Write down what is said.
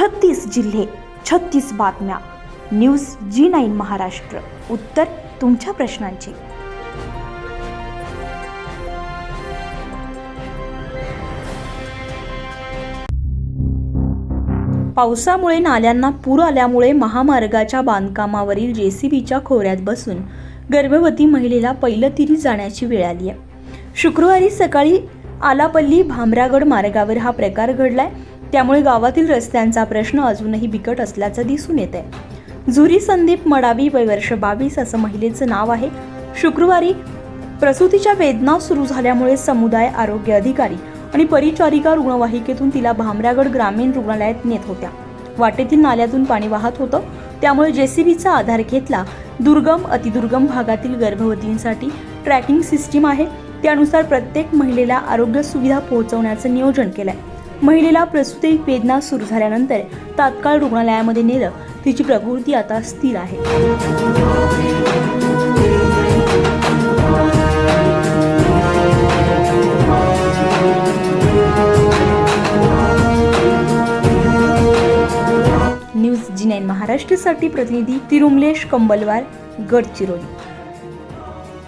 छत्तीस जिल्हे छत्तीस बातम्या. News G nine Maharashtra. उत्तर तुमच्या प्रश्नांची. पावसामुळे नाल्यांना पूर आल्यामुळे महामार्गाच्या बांधकामावरील जेसीबीच्या खोऱ्यात बसून गर्भवती महिलेला पैलतीरी जाण्याची वेळ आली आहे. शुक्रवारी सकाळी आलापल्ली भामरागड मार्गावर हा प्रकार घडलाय. त्यामुळे गावातील रस्त्यांचा प्रश्न अजूनही बिकट असल्याचं दिसून येत आहे झुरी संदीप मडावी वय वर्ष बावीस असं महिलेचं नाव आहे. शुक्रवारी प्रसूतीच्या वेदना सुरू झाल्यामुळे समुदाय आरोग्य अधिकारी आणि परिचारिका रुग्णवाहिकेतून तिला भामरागड ग्रामीण रुग्णालयात नेत होत्या. वाटेतील नाल्यातून पाणी वाहत होतं. त्यामुळे जेसीबीचा आधार घेतला दुर्गम अतिदुर्गम भागातील गर्भवतींसाठी ट्रॅकिंग सिस्टीम आहे. त्यानुसार प्रत्येक महिलेला आरोग्य सुविधा पोहोचवण्याचं नियोजन केलं आहे महिलेला प्रसूती वेदना सुरू झाल्यानंतर तात्काळ रुग्णालयामध्ये नेलं. तिची प्रकृती आता स्थिर आहे. न्यूज जी नाईन महाराष्ट्रसाठी प्रतिनिधी तिरुमलेश कंबलवार गडचिरोली.